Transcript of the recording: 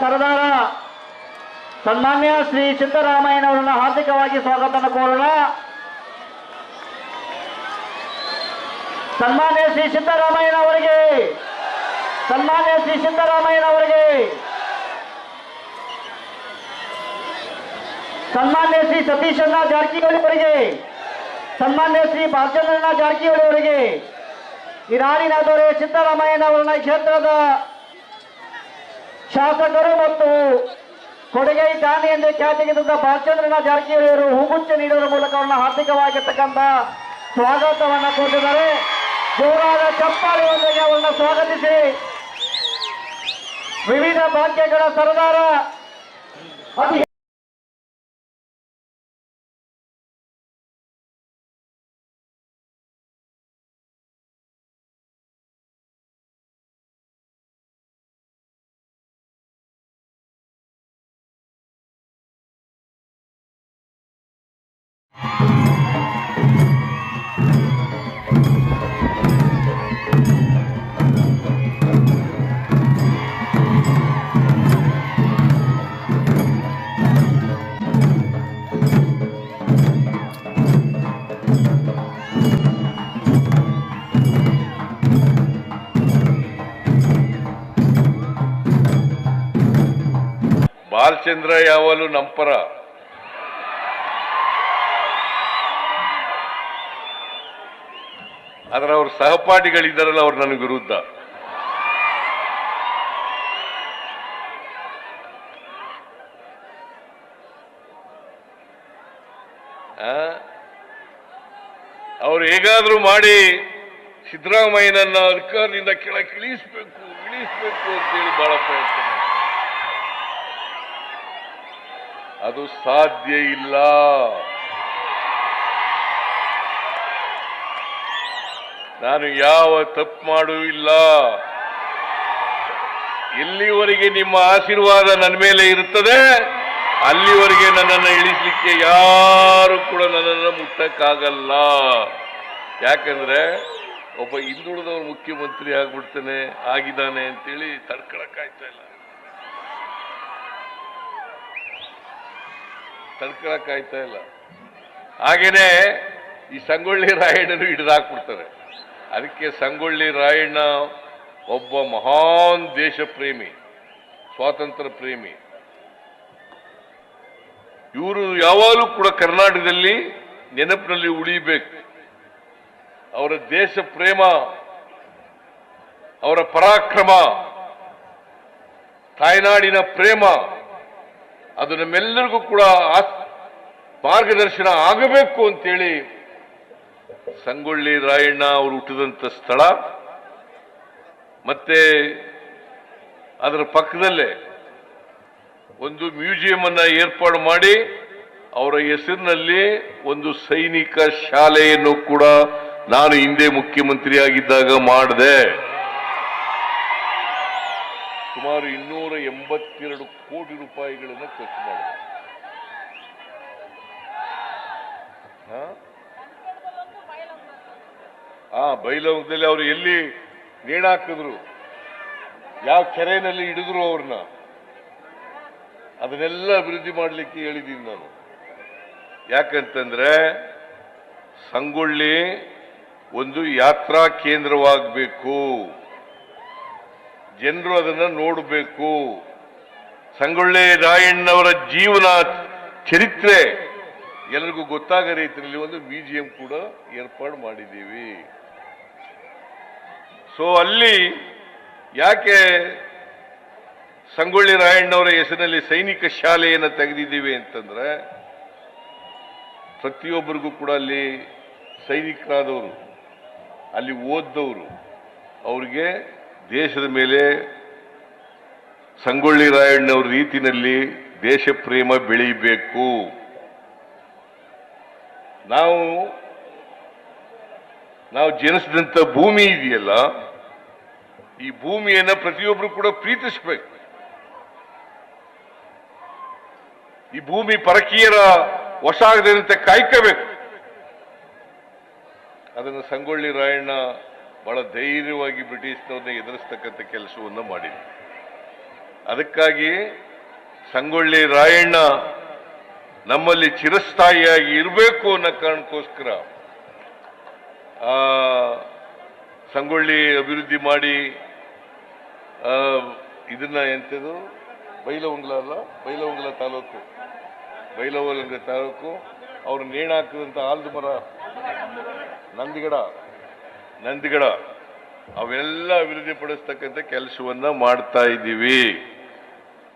ಸರದಾರ. ಸನ್ಮಾನ್ಯ ಶ್ರೀ ಸಿದ್ದರಾಮಯ್ಯನವರನ್ನ ಹಾರ್ದಿಕವಾಗಿ ಸ್ವಾಗತ ಕೋರೋಣ. ಸನ್ಮಾನ್ಯ ಶ್ರೀ ಸಿದ್ದರಾಮಯ್ಯನವರಿಗೆ. ಸನ್ಮಾನ್ಯ ಶ್ರೀ ಸಿದ್ದರಾಮಯ್ಯನವರಿಗೆ. ಸನ್ಮಾನ್ಯ ಶ್ರೀ ಸತೀಶಣ್ಣ ಜಾರಕಿಹೊಳಿ ಅವರಿಗೆ ಸನ್ಮಾನ್ಯ ಶ್ರೀ ಬಾಲಚಂದ್ರಣ್ಣ ಜಾರಕಿಹೊಳಿ ಅವರಿಗೆ ದೊರೆ ಸಿದ್ದರಾಮಯ್ಯನವರನ್ನ ಕ್ಷೇತ್ರದ ಶಾಸಕರು ಮತ್ತು ಕೊಡುಗೆ ದಾನಿ ಎಂದು ಖ್ಯಾತಿಗಿದ್ದ ಬಾಲಚಂದ್ರನ ಜಾರಕಿಹೊಳಿ ಅವರು ಹೂಗುಚ್ಚ ನೀಡುವ ಮೂಲಕ ಅವರನ್ನ ಹಾರ್ದಿಕವಾಗಿರ್ತಕ್ಕಂಥ ಸ್ವಾಗತವನ್ನ ಕೊಟ್ಟಿದ್ದಾರೆ. ಜೋರಾದ ಚಪ್ಪಾಳಿಯೊಂದಿಗೆ ಅವರನ್ನ ಸ್ವಾಗತಿಸಿ. ವಿವಿಧ ಭಾಗ್ಯಗಳ ಸರದಾರ, ಅತಿ బాలచంద్ర నంపరా? ಆದ್ರೆ ಅವ್ರ ಸಹಪಾಠಿಗಳಿದ್ದಾರಲ್ಲ ಅವ್ರು ನನಗೆ ವಿರುದ್ಧ? ಅವ್ರು ಹೇಗಾದ್ರೂ ಮಾಡಿ ಸಿದ್ದರಾಮಯ್ಯನನ್ನ ಅಧಿಕಾರದಿಂದ ಕೆಳಕ್ಕೆ ಇಳಿಸ್ಬೇಕು ಇಳಿಸ್ಬೇಕು ಅಂತೇಳಿ ಬಹಳ ಪ್ರಯತ್ನ ಅದು ಸಾಧ್ಯ ಇಲ್ಲ. ನಾನು ಯಾವ ತಪ್ಪು ಮಾಡುವಿಲ್ಲ ಎಲ್ಲಿವರೆಗೆ ನಿಮ್ಮ ಆಶೀರ್ವಾದ ನನ್ನ ಮೇಲೆ ಇರುತ್ತದೆ. ಅಲ್ಲಿವರೆಗೆ ನನ್ನನ್ನು ಇಳಿಸಲಿಕ್ಕೆ ಯಾರು ಕೂಡ ನನ್ನನ್ನು ಮುಟ್ಟಕ್ಕಾಗಲ್ಲ. ಯಾಕಂದ್ರೆ ಒಬ್ಬ ಹಿಂದುಳಿದವರು ಮುಖ್ಯಮಂತ್ರಿ ಆಗ್ಬಿಡ್ತಾನೆ, ಆಗಿದ್ದಾನೆ ಅಂತೇಳಿ ತಡ್ಕೊಳಕ್ಕಾಯ್ತಾ ಇಲ್ಲ. ತಡ್ಕೊಳಕ್ಕಾಯ್ತಾ ಇಲ್ಲ. ಹಾಗೇನೆ ಈ ಸಂಗೊಳ್ಳಿ ರಾಯಣ್ಣರು ಹಿಡಿದಾಕ್ಬಿಡ್ತಾರೆ ಅದಕ್ಕೆ ಸಂಗೊಳ್ಳಿ ರಾಯಣ್ಣ ಒಬ್ಬ ಮಹಾನ್ ದೇಶ ಪ್ರೇಮಿ ಸ್ವಾತಂತ್ರ್ಯ ಪ್ರೇಮಿ. ಇವರು ಯಾವಾಗಲೂ ಕೂಡ ಕರ್ನಾಟಕದಲ್ಲಿ ನೆನಪಿನಲ್ಲಿ ಉಳಿಬೇಕು. ಅವರ ದೇಶ ಪ್ರೇಮ, ಅವರ ಪರಾಕ್ರಮ, ತಾಯ್ನಾಡಿನ ಪ್ರೇಮ, ಅದು ನಮ್ಮೆಲ್ಲರಿಗೂ ಕೂಡ ಮಾರ್ಗದರ್ಶನ ಆಗಬೇಕು ಅಂತೇಳಿ ಸಂಗೊಳ್ಳಿ ರಾಯಣ್ಣ ಅವರು ಹುಟ್ಟಿದಂಥ ಸ್ಥಳ. ಮತ್ತೆ ಅದರ ಪಕ್ಕದಲ್ಲೇ ಒಂದು ಮ್ಯೂಸಿಯಂ ಅನ್ನ ಏರ್ಪಾಡು ಮಾಡಿ ಅವರ ಹೆಸರಿನಲ್ಲಿ ಒಂದು ಸೈನಿಕ ಶಾಲೆಯನ್ನು ಕೂಡ ನಾನು ಹಿಂದೆ ಮುಖ್ಯಮಂತ್ರಿ ಆಗಿದ್ದಾಗ ಮಾಡಿದೆ. ಸುಮಾರು ಇನ್ನೂರ ಎಂಬತ್ತೆರಡು ಕೋಟಿ ರೂಪಾಯಿಗಳನ್ನು ಖರ್ಚು ಮಾಡಿದೆ? ಆ ಬೈಲವದಲ್ಲಿ ಅವರು ಎಲ್ಲಿ ನೇಣಾಕಿದ್ರು ಯಾವ ಕೆರೆಯಲ್ಲಿ ಹಿಡಿದ್ರು ಅವ್ರನ್ನ? ಅದನ್ನೆಲ್ಲ ಅಭಿವೃದ್ಧಿ ಮಾಡಲಿಕ್ಕೆ ಹೇಳಿದ್ದೀನಿ ನಾನು. ಯಾಕಂತಂದ್ರೆ ಸಂಗೊಳ್ಳಿ ಒಂದು ಯಾತ್ರಾ ಕೇಂದ್ರವಾಗಬೇಕು. ಜನರು ಅದನ್ನ ನೋಡಬೇಕು. ಸಂಗೊಳ್ಳಿ ರಾಯಣ್ಣವರ ಜೀವನ ಚರಿತ್ರೆ ಎಲ್ಲರಿಗೂ ಗೊತ್ತಾಗ ರೀತಿಯಲ್ಲಿ ಒಂದು ಮ್ಯೂಸಿಯಂ ಕೂಡ ಏರ್ಪಾಡು ಮಾಡಿದ್ದೀವಿ. ಸೊ ಅಲ್ಲಿ ಯಾಕೆ ಸಂಗೊಳ್ಳಿ ರಾಯಣ್ಣವರ ಹೆಸರಿನಲ್ಲಿ ಸೈನಿಕ ಶಾಲೆಯನ್ನು ತೆಗೆದಿದ್ದೀವಿ ಅಂತಂದ್ರೆ, ಪ್ರತಿಯೊಬ್ಬರಿಗೂ ಕೂಡ ಅಲ್ಲಿ ಸೈನಿಕರಾದವರು, ಅಲ್ಲಿ ಓದ್ದವರು, ಅವ್ರಿಗೆ ದೇಶದ ಮೇಲೆ ಸಂಗೊಳ್ಳಿ ರಾಯಣ್ಣವ್ರ ರೀತಿನಲ್ಲಿ ದೇಶ ಪ್ರೇಮ ಬೆಳೀಬೇಕು. ನಾವು ನಾವು ಜನಿಸಿದಂಥ ಭೂಮಿ ಇದೆಯಲ್ಲ, ಈ ಭೂಮಿಯನ್ನ ಪ್ರತಿಯೊಬ್ಬರು ಕೂಡ ಪ್ರೀತಿಸಬೇಕು. ಈ ಭೂಮಿ ಪರಕೀಯರ ವಶ ಆಗದಂತೆ ಕಾಯ್ಕೋಬೇಕು. ಅದನ್ನು ಸಂಗೊಳ್ಳಿ ರಾಯಣ್ಣ ಬಹಳ ಧೈರ್ಯವಾಗಿ ಬ್ರಿಟಿಷ್ನವ್ರನ್ನ ಎದುರಿಸ್ತಕ್ಕಂಥ ಕೆಲಸವನ್ನು ಮಾಡಿದೆ ಅದಕ್ಕಾಗಿ ಸಂಗೊಳ್ಳಿ ರಾಯಣ್ಣ ನಮ್ಮಲ್ಲಿ ಚಿರಸ್ಥಾಯಿಯಾಗಿ ಇರಬೇಕು ಅನ್ನೋ ಕಾರಣಕ್ಕೋಸ್ಕರ ಸಂಗೊಳ್ಳಿ ಅಭಿವೃದ್ಧಿ ಮಾಡಿ ಇದನ್ನ ಎಂಥದ್ದು ಬೈಲವಂಗ್ಲ ಅಲ್ಲ ಬೈಲವಂಗ್ಲ ತಾಲೂಕು. ಬೈಲವಂಗ್ಲ ತಾಲೂಕು, ಅವರು ನೇಣು ಹಾಕಿದಂಥ ಆಲ್ದ ಮರ ನಂದಿಗಡ ನಂದಿಗಡ, ಅವೆಲ್ಲ ಅಭಿವೃದ್ಧಿ ಪಡಿಸ್ತಕ್ಕಂಥ ಕೆಲಸವನ್ನ ಮಾಡ್ತಾ ಇದ್ದೀವಿ.